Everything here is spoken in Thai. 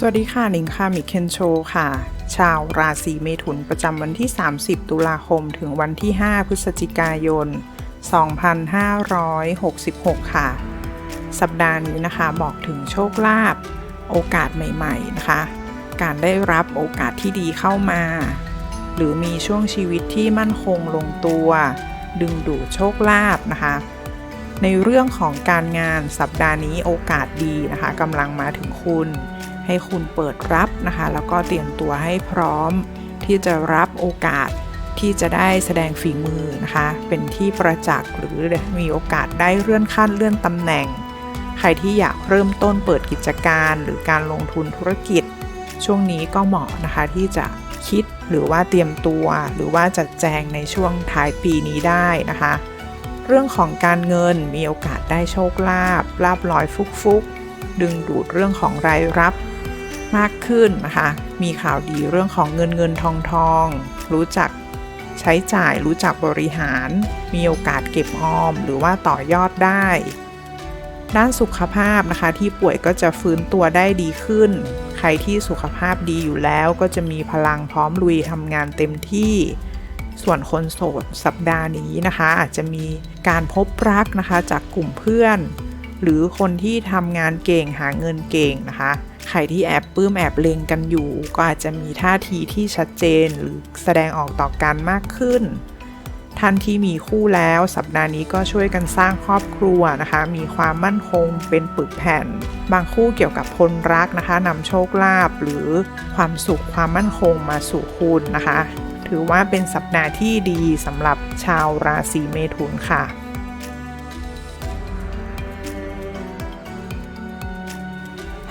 สวัสดีค่ะหนิงค่ะมิเคนโชค่ะ ชาวราศีเมถุนประจำวันที่ 30 ตุลาคมถึงวันที่ 5 พฤศจิกายน 2566 ค่ะ สัปดาห์นี้นะคะบอกถึงโชคลาภโอกาสใหม่ ๆ นะคะ การได้รับโอกาสที่ดีเข้ามา หรือมีช่วงชีวิตที่มั่นคงลงตัว ดึงดูดโชคลาภนะคะในเรื่องของการงานสัปดาห์นี้โอกาสดีนะคะกำลังมาถึงคุณ ให้คุณเปิดรับนะคะ แล้วก็เตรียมตัวให้พร้อม ที่จะรับโอกาสที่จะได้แสดงฝีมือนะคะ เป็นที่ประจักษ์หรือมีโอกาสได้เลื่อนขั้นเลื่อนตำแหน่ง ใครที่อยากเริ่มต้นเปิดกิจการหรือการลงทุนธุรกิจ ช่วงนี้ก็เหมาะนะคะที่จะคิดหรือว่าเตรียมตัวหรือว่าจัดแจงในช่วงท้ายปีนี้ได้นะคะ เรื่องของการเงินมีโอกาสได้โชคลาภลาบลอยฟุกฟุกๆดึงดูดเรื่องของรายรับ มากขึ้นนะคะ มีข่าวดีเรื่องของเงินเงินทองทอง รู้จักใช้จ่ายรู้จักบริหาร มีโอกาสเก็บออม หรือว่าต่อยอดได้ ด้านสุขภาพนะคะที่ป่วยก็จะฟื้นตัวได้ดีขึ้น ใครที่สุขภาพดีอยู่แล้วก็จะมีพลังพร้อมลุยทำงานเต็มที่ ส่วนคนโสดสัปดาห์นี้นะคะ อาจจะมีการพบรักนะคะจากกลุ่มเพื่อน หรือคนที่ทำงานเก่งหาเงินเก่งนะคะ ใครที่แอบปลื้มแอบเลงกันอยู่ ก็อาจจะมีท่าทีที่ชัดเจนหรือแสดงออกต่อกันมากขึ้น ท่านที่มีคู่แล้วสัปดาห์นี้ก็ช่วยกันสร้างครอบครัวนะคะ มีความมั่นคงเป็นปึกแผ่น บางคู่เกี่ยวกับคนรักนะคะนำโชคลาภหรือความสุขความมั่นคงมาสู่คุณนะคะ ถือว่าเป็นสัปดาห์ที่ดีสำหรับชาวราศีเมถุนค่ะ